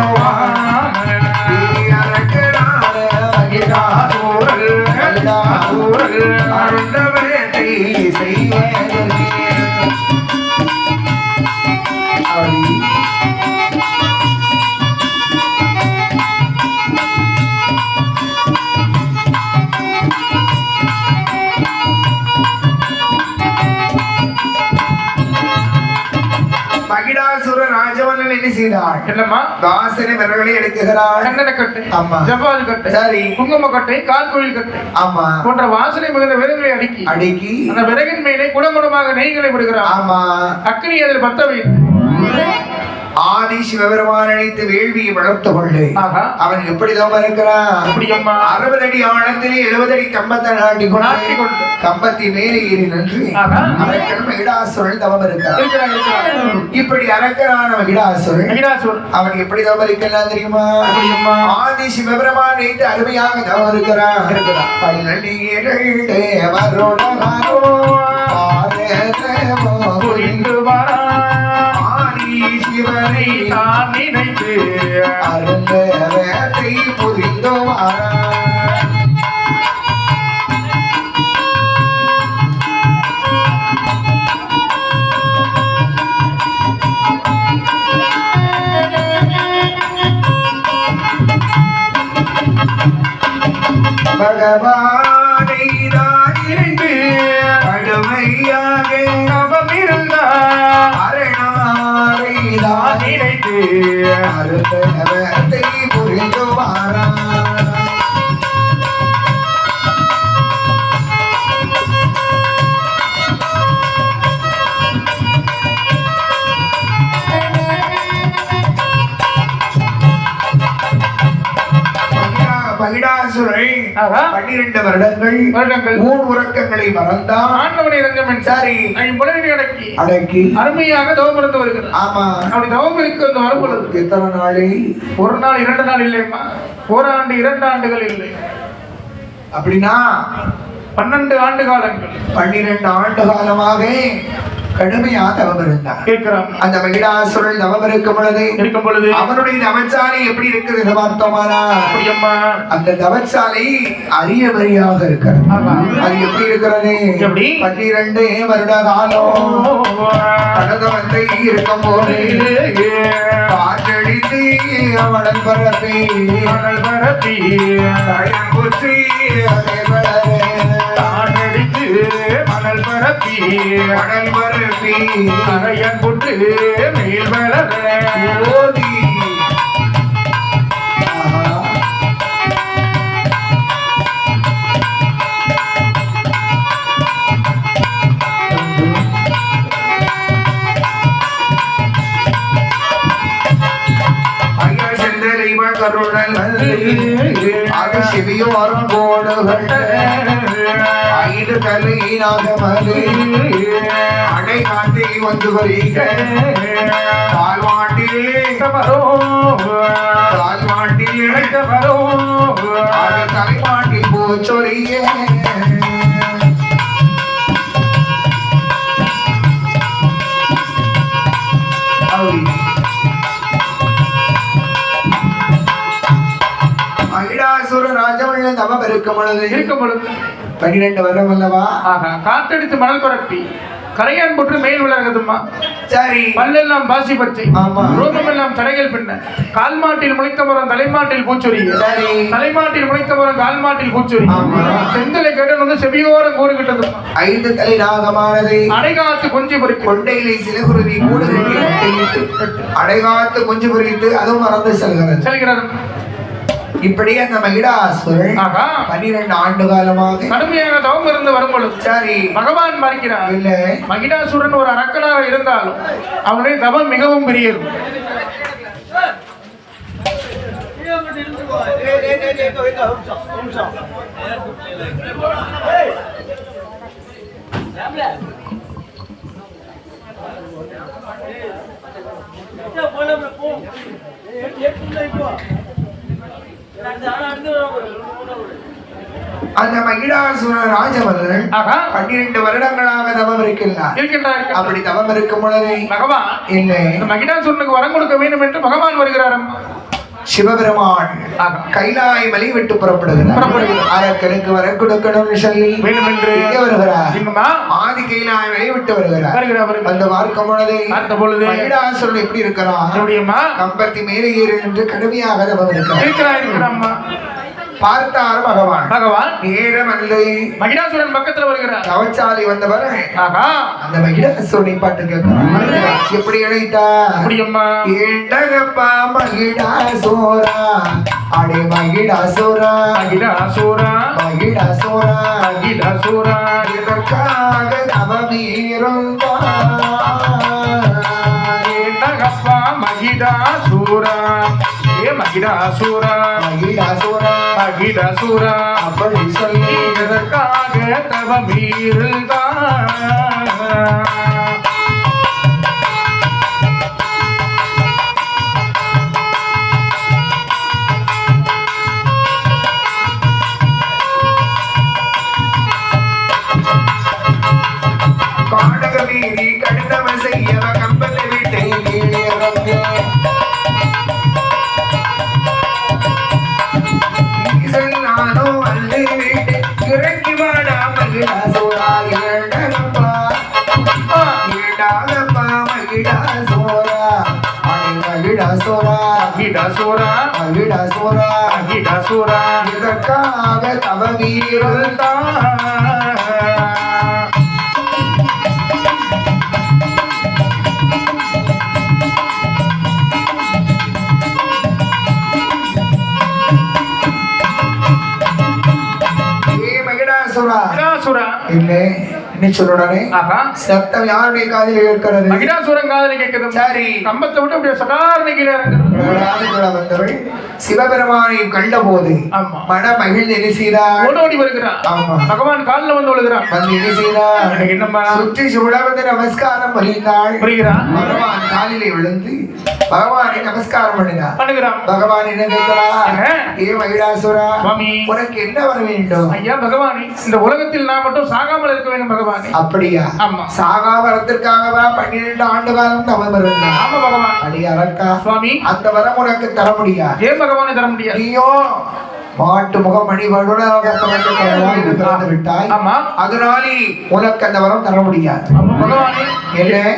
மகிடாசுர என்ன செய்தாள். என்னம்மா? தாசனை விரல்களை எடுக்குகிறாள். சந்தன கட்டு ஆமா. ஜவ்வாது கட்டு சரி. குங்கும கட்டை கால் கோயில் கட்டு ஆமா போன்ற வாசனை மிகுந்த விறகுகளை அடுக்கி அடக்கி. அந்த விறகின் மேலே குடங்குடமாக நெய்களை விடுகிறான் ஆமா. அக்னி அதில் பத்த வைத்து. ஆதி சிவபெருமான் அழைத்து வேள்வியை வளர்த்து கொண்டு. அவன் எப்படிதான் இருக்கிறான்? அறுபது அடி ஆழத்திலே எழுபது அடி கம்பத்தை நாட்டி கொண்டு. கம்பத்தின் மேலே ஏறி நின்று ஆஹா. அவர்கள் மகிடாசுரன் தவம் இருக்கிறான். இப்படி அரக்கரான மகிடாசுரன். அவன் எப்படி தவம் இருக்கலாம் தெரியுமா? ஆதி சிவபெருமான் வைத்து அருமையாக தவம் இருக்கிறான். பல்லடியிரண்டு வருடகாரோ பாரதமோ புரிந்து வரா இவனை சிவனை நான் நினைத்து அருந்த வேட்டை புரிந்தோ பகவானை பன்னிரண்டு வருடங்கள் வருடங்கள். ஊர் உறக்கங்களை மறந்தான் ஆண்டவனை ரங்கமன் சரி. ஐம்புலனை அடக்கி அடக்கி. அருமையாக தவம் இருந்து வருகிறார் ஆமா. அப்படி தவம் இருக்க அந்த வரும் பொழுது எத்தனை நாளை? ஒரு நாள் இரண்டு நாள் இல்லைம்மா. ஓராண்டு இரண்டு ஆண்டுகள் இல்லை. அப்படின்னா பன்னெண்டு ஆண்டு காலங்கள். பன்னிரண்டு ஆண்டு காலமாக கடுமையா தவம் இருந்தான் கேட்கிறான். அந்த மகிழாசுரன் தவம் இருக்கும் பொழுது இருக்கும் பொழுது அவனுடைய தவச்சாலை எப்படி இருக்கிறது பார்த்தோமானா அந்த தவச்சாலை அரியமறியாக இருக்கிறது. ஆமா. அது எப்படி இருக்கிறது? எப்படி? பன்னிரண்டு வருட காலம். கடதவத்தை இருக்கும் போது காற்றடித்து அவனன் பரப்பி. மணல் பரப்பி. குற்றி அதை வளர தானடித்து அடல் பரப்பி அடல் பரப்பி அரையன் புட்டு மேல் கருணல் அது செவியோரம் கோடுகள் ஐந்து கலையினாக மது. அடை காட்டி வந்து வருக. தாழ்வாண்டில் தாழ்வாண்டில் அது தலைமாட்டி பூச்சொரிய. ராஜவண்ணன் தவம் இருக்கும் பொழுது இருக்கும் பொழுது பன்னிரண்டு வருடம் அல்லவா? ஆஹா காத்தடித்து மணல் பரப்பி கரையான் புற்று மேல் விளங்குதுமா சரி. பல்லெல்லாம் பாசி பச்சை ஆமா. ரோமமெல்லாம் தடைகள் பின்ன கால் மாட்டில் முளைத்த மரம் தலைமாட்டில் பூச்சொரிய சரி. தலைமாட்டில் முளைத்த மரம் கால் மாட்டில் பூச்சொரி. செந்தலை கேட்டன் வந்து செவியோரம் கூறுகிட்டதுமா ஐந்து தலை நாகமானது. அடைகாத்து கொஞ்சி பொறுக்கும் கொண்டையிலே சிலகுருவி கூடு அடைகாத்து குஞ்சு பொறித்து அதுவும் மறந்து செல்கிறது. செல்கிறது இப்படி அந்த மகிடாசுரன் ஆகா பன்னிரண்டு ஆண்டு காலமாக கடுமையாக தவம் இருந்து வரும் பொழுது சரி பகவான் பார்க்கிறார் இல்ல மகிடாசுரன் ஒரு அரக்கனாக இருந்தாலும் அவனுடைய தவம் மிகவும் பெரியது அந்த மகிடாசுர ராஜவல்லன் ஆகா பன்னிரண்டு வருடங்களாக தவம் இருக்கின்றார் இருக்கின்றார். அப்படி தவம் இருக்கும் பொழுது பகவான் இல்லை இந்த மகிடாசுரனுக்கு வரம் கொடுக்க வேண்டும் என்று பகவான் வருகிறார் அம்மா சிவபெருமான். கைலாய மலை விட்டு புறப்படுகிறார். அரக்கனுக்கு வர கொடுக்கணும்னு சொல்லி வேண்டும் என்று எங்கே வருகிறார் ஆதி கைலாய மலை விட்டு வருகிறார் அந்த பார்க்கும் பொழுது பார்த்த பொழுது மகிடாசுரன் எப்படி இருக்கிறான் எப்படியம்மா கம்பத்தி மேலே ஏறு என்று கடுமையாக இருக்கிறார். பார்த்தார் பகவான். பகவான் நேரம் அல்லை மகிடாசுரன் பக்கத்துல வருகிறார். தவச்சாலி வந்தவர். ஆகா அந்த மகிடாசுரனை பாட்டு கேட்கிறார். எப்படி அழைத்தா அப்படியம்மா. ஏண்டகப்பா மகிடாசோரா? அடே மகிடாசோரா. மகிடாசுரா. மகிடாசோரா. மகிடாசுரா. இதற்காக தவமீருந்தார் ஏண்டகப்பா மகிடாசுரா? ஏ மகிடாசுரா. மகிடாசோரா. மகிடாசுரா. அப்படி சொல்லி இதற்காக தவமீருந்தான் காடக அடே மகிடாசோரா மகிடாசுரா மகிடாசோரா மகிடாசுரா இதற்காக மகிடாசுரா. மகிடாசுரா. இல்லை. ஆஹா. சத்தம் யாருடைய காதில் கேட்கிறது? மகிடாசுரன் காதலி கேட்குது சரி. கம்பத்தை விட்டு அப்படியே சடார்னு கீழே வந்தவள் சிவபெருமானை கண்டபோது ஆமா. மன மகிழ்ந்து என்ன செய்தார் ஓடி ஓடி வருகிறான். ஆமா. பகவான் காலில் வந்து விழுகிறான். வந்து என்ன எனக்கு என்னம்மா? சுற்றி சூழ வந்து நமஸ்காரம் பண்ணினாள் புரிகிறான். பகவான் காலிலே விழுந்து பகவானை நமஸ்காரம் பண்ணினார். பண்ணுகிறான். பகவான் என்ன கேட்கிறார்? என்ன? ஏ மகிழாசுரா உனக்கு என்ன வர வேண்டும்? ஐயா பகவானே இந்த உலகத்தில் நான் மட்டும் சாகாமல் இருக்க வேண்டும் பகவானே. அப்படியா? ஆமா. சாகா வரத்திற்காகவா பன்னிரண்டு ஆண்டு காலம் தவம் இருந்தார். ஆமா பகவான். அடி அரக்கா சுவாமி. அந்த வரம் உனக்கு தர முடியாது. ஏன் பகவானை தர முடியாது? நீயோ மாட்டு முகமணி பிறந்து விட்டாய் ஆமா. அதனாலே உனக்கு அந்த வரம் தர முடியாது?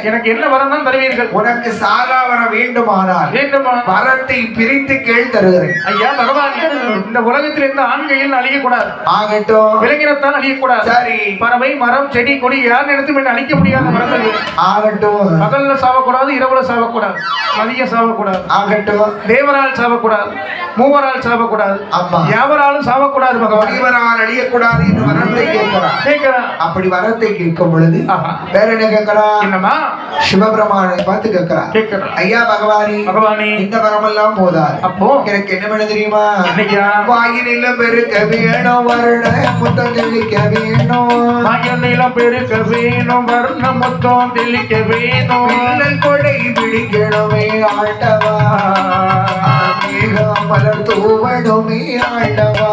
எனக்கு என்ன வரம் தான் தருவீர்கள்? உனக்கு சாகா வர வேண்டுமானால் வேண்டுமா வரத்தை பிரித்து கேள் தருகிறேன். ஐயா பகவானே இந்த உலகத்தில் எந்த ஆண்கையில் அழியக்கூடாது. ஆகட்டும். விலங்கினத்தால் அழியக்கூடாது. சரி. பறவை மரம் செடி கொடி யார் நினைத்தும் என்ன அழிக்க முடியாத மரங்கள். ஆகட்டும். பகல்ல சாவக்கூடாது இரவுல சாவக்கூடாது. மதியம் சாவக்கூடாது. ஆகட்டும். தேவரால் சாவக்கூடாது. மூவரால் சாவக்கூடாது. ஆமா. யாவராலும் சாவக்கூடாது பகவான். முனிவரால் அழியக்கூடாது என்று வரத்தை கேட்கிறார். கேட்கிறேன் அப்படி வரத்தை கேட்கும் பொழுது. வேற என்ன கேட்கிறா என்னம்மா? சிவபெருமானை பார்த்து கேட்கிறா கேட்கிறேன் ஐயா பகவானி பகவானே. இந்த வரமெல்லாம் போதாது. அப்போ? எனக்கு என்ன வேணும் தெரியுமா? வாயினில பெருக்க வேணும் வருண முத்தம் தெளிக்க வேணும். மயநிலம் பெருக்க வேணும் வர்ண மொத்தம் தெளிக்க வேணும். கொடை பிடிக்கணுமே ஆண்டவா. மேகம் மலர் தூவணுமே ஆண்டவா